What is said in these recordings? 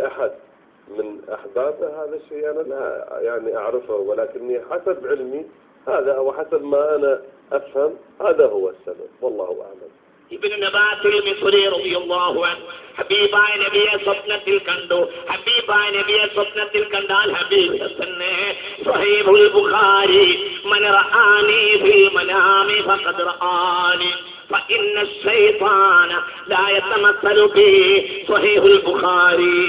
أحد من أحبابه هذا الشيء أنا لا يعني أعرفه ولكني حسب علمي هذا وحسب ما أنا أفهم هذا هو السبب والله أعلم ഇബ്നു നബാത്തിൽ മിസ്രി റളിയല്ലാഹു അൻഹു ഹബീബായ നബിയെ സ്വപ്നത്തിൽ കണ്ടു ഹബീബായ നബിയെ സ്വപ്നത്തിൽ കണ്ടാൽ ഹബീബ് തന്നെ സ്വഹീഹുൽ ബുഖാരി മൻ റആനി ഫിൽ മനാമി ഫഖദ് റആനി فإن الشيطان لا يتمثل بي صحيح البخاري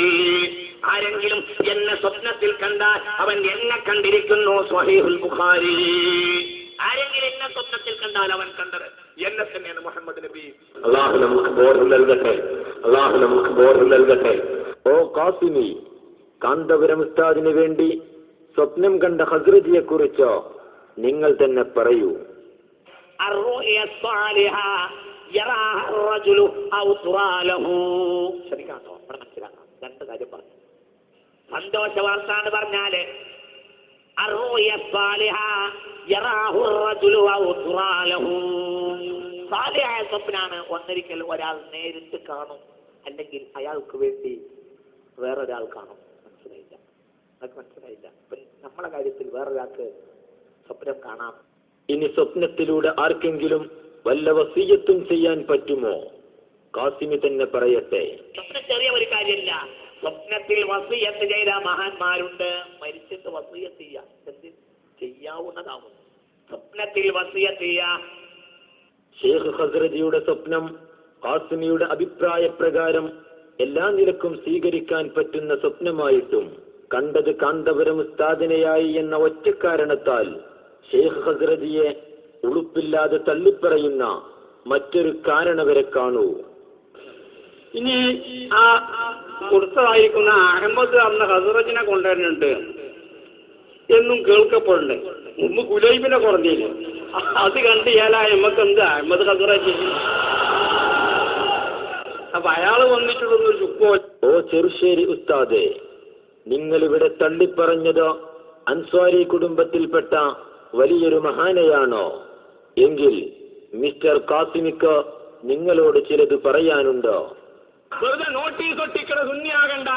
ആരെങ്കിലും എന്നെ സ്വപ്നത്തിൽ കണ്ടാൽ അവൻ എന്നെ കണ്ടിരിക്കുന്നു സ്വഹീഹുൽ ബുഖാരി ആരെങ്കിലും എന്നെ സ്വപ്നത്തിൽ കണ്ടാൽ അവൻ കണ്ടത് എന്നെ തന്നെയാണ് മുഹമ്മദ് നബി അള്ളാഹു നമുക്ക് ബോധം നൽകട്ടെ അള്ളാഹു നമുക്ക് ബോധം നൽകട്ടെ ഓ കാസിമി കാന്തപുരം ഉസ്താദിന് വേണ്ടി സ്വപ്നം കണ്ട ഹസ്രജിയെ കുറിച്ചോ നിങ്ങൾ തന്നെ പറയൂ ശ്രദ്ധിക്കാട്ടോ ഇവിടെ മനസ്സിലാക്കാം. രണ്ട് കാര്യം പറഞ്ഞു. സന്തോഷ വാർത്ത എന്ന് പറഞ്ഞാൽ സാലിഹായ സ്വപ്നാണ് ഒന്നൊരിക്കൽ ഒരാൾ നേരിട്ട് കാണും. അല്ലെങ്കിൽ അയാൾക്ക് വേണ്ടി വേറൊരാൾ കാണും. മനസ്സിലായില്ല? അതൊക്കെ മനസ്സിലായില്ല? നമ്മളെ കാര്യത്തിൽ വേറൊരാൾക്ക് സ്വപ്നം കാണാം. ഇനി സ്വപ്നത്തിലൂടെ ആർക്കെങ്കിലും വല്ല വസീയത്തും ചെയ്യാൻ പറ്റുമോ? കാസിമി തന്നെ പറയട്ടെ. സ്വപ്നം ചെറിയ ഒരു കാര്യമല്ല. സ്വപ്നത്തിൽ വസീയത്ത് ചെയ്ത മഹാന്മാരുണ്ട്. മരിച്ചിട്ട് വസീയത്ത് ചെയ്യാം. ചെയ്യാവുന്നതാവും. സ്വപ്നത്തിൽ വസീയത്ത് ചെയ്യാം. ഷേഖ് ഹസ്രജിയുടെ സ്വപ്നം കാസിമിയുടെ അഭിപ്രായ പ്രകാരം എല്ലാ നിലക്കും സ്വീകരിക്കാൻ പറ്റുന്ന സ്വപ്നമായിട്ടും കണ്ടത് കാന്തപുരം ഉസ്താദിനെയായി എന്ന ഒറ്റ കാരണത്താൽ ഷെയ്ഖ് ഹസ്രതിയെ ഉളുപ്പില്ലാതെ തള്ളിപ്പറയുന്ന മറ്റൊരു കാരണവരെ കാണൂ. ഇനി ആ കൊടുത്തതായിരിക്കുന്ന അഹമ്മദ് എന്ന ഹസ്രജിനെ കൊണ്ടുവരുന്നുണ്ട് എന്നും കേൾക്കപ്പെടുന്നുണ്ട് മുമ്പ് കുലൈബിനെ കുറഞ്ഞില്ല അത് കണ്ട് ഇയാളായ നമുക്ക് എന്ത് അഹമ്മദ് ഹസ്രജ്? അപ്പൊ അയാൾ വന്നിട്ടുള്ളൊരു ചുക്കോ? ഓ ചെറുശ്ശേരി ഉസ്താദെ നിങ്ങളിവിടെ തള്ളിപ്പറഞ്ഞത് അൻസ്വാരി കുടുംബത്തിൽപ്പെട്ട വലിയൊരു മഹാനയാണോ? എങ്കിൽ മിസ്റ്റർ കാസിമിക്ക് നിങ്ങളോട് ചിലത് പറയാനുണ്ടോ? വെറുതെ നോട്ടീസ് ഒട്ടിക്കണ തുന്നിയാകണ്ട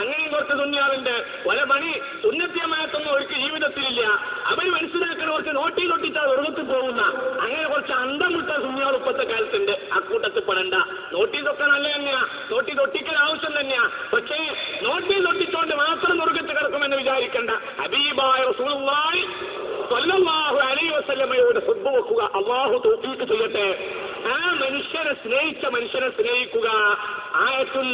അങ്ങനെയും കുറച്ച് ശൂന്യാറുണ്ട് ഒല പണി സുന്നത്യമായിട്ടൊന്നും അവർക്ക് ജീവിതത്തിലില്ല. അവർ മനസ്സിലാക്കണവർക്ക് നോട്ടീസ് ഒട്ടിച്ചാൽ വെറുതെ പോകുന്ന. അങ്ങനെ കുറച്ച് അന്തം വിട്ട തുന്നിയാൾ ഇപ്പോഴത്തെ കാലത്തുണ്ട്. അക്കൂട്ടത്തിൽ പെടണ്ട. നോട്ടീസ് ഒക്കെ നല്ല തന്നെയാ. നോട്ടീസ് ഒട്ടിക്കൽ ആവശ്യം തന്നെയാ. പക്ഷേ നോട്ടീസ് ഒട്ടിച്ചോണ്ട് മാത്രം നുറുകത്ത് അള്ളാഹു തോഫീക്ക് ചെയ്യട്ടെ ആ മനുഷ്യനെ സ്നേഹിച്ച മനുഷ്യനെ സ്നേഹിക്കുക. ആയത്തുൽ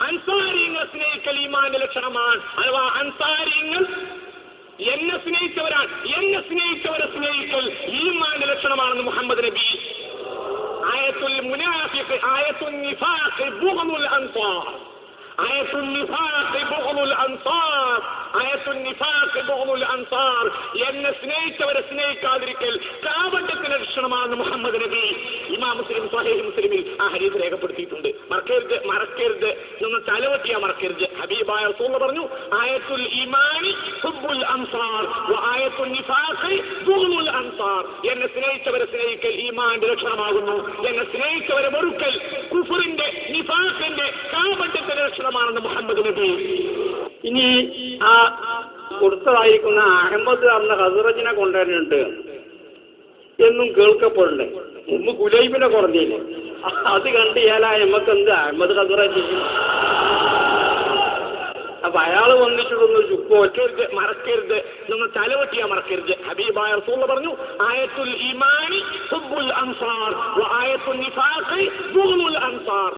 അൻസാരിങ്ങൾ സ്നേഹിക്കൽ ഈമാന്റെ ലക്ഷണമാണ്. അഥവാ അൻസാരിങ്ങൾ എന്നെ സ്നേഹിച്ചവരാണ്. എന്നെ സ്നേഹിച്ചവരെ സ്നേഹിക്കൽ ഈമാന്റെ ലക്ഷണമാണെന്ന് മുഹമ്മദ് നബി. ആയത്തുൽ മുനാഫിഖ് ആയത്തുൽ നിഫാഖ് ബുഗ്ദുൽ അൻസാർ. ആയത്തുൽ നിഫാഖ് ബുഗ്ദുൽ അൻസാർ ആയത്തുൽ നിഫാഖ് ബുഗ്ദുൽ അൻസാർ എന്നെ സ്നേഹിച്ചവരെ സ്നേഹിക്കാതിരിക്കൽ കാപട്യത്തിന്റെ ലക്ഷണമാണ് മുഹമ്മദ് നബി ഇമാം മുസ്ലിം സ്വഹേഹി മുസ്ലിമിൽ ആ ഹരീസ് രേഖപ്പെടുത്തിയിട്ടുണ്ട്. മറക്കരുത് മറക്കരുത്. നിങ്ങൾ തലവെട്ടിയാ മറക്കരുത്. ഹബീബായ റസൂൽ പറഞ്ഞു ആയത്തുൽ ഈമാനി ഹുബ്ബുൽ അൻസാർ വ ആയത്തുൽ നിഫാഖി ബുഗ്ദുൽ അൻസാർ. എന്നെ സ്നേഹിച്ചവരെ സ്നേഹിക്കൽ ഈമാന്റെ ലക്ഷണമാകുന്നു. എന്നെ സ്നേഹിച്ചവരെ വെറുക്കൽ കുഫറിന്റെ നിഫാഖിന്റെ കാപട്യത്തിന്റെ ലക്ഷണമാണെന്ന് മുഹമ്മദ് നബി. ഇനി ആ കൊടുത്തതായിരിക്കുന്ന അഹമ്മദ് എന്ന ഹസറജിനെ കൊണ്ടുവരുന്നുണ്ട്. എന്നും കേൾക്കപ്പെടുന്നുണ്ട് മുമ്പ് കുലൈബിനെ കുറഞ്ഞില്ല അത് കണ്ട് ഇയാളായ നമ്മക്ക് എന്ത് അഹമ്മദ് ഹസറജി അപ്പൊ അയാൾ വന്നിട്ടുള്ള ചുക്ക് ഒറ്റരുത് മറക്കരുത്. നിങ്ങൾ തലവെട്ടിയാ മറക്കരുത്. ഹബീബായ റസൂള്ള പറഞ്ഞു ആയത്തുൽ ഇമാനി ഹുബ്ബുൽ അൻസാർ വ ആയത്തുൽ നിഫാഖ് ബുഗ്ദുൽ അൻസാർ.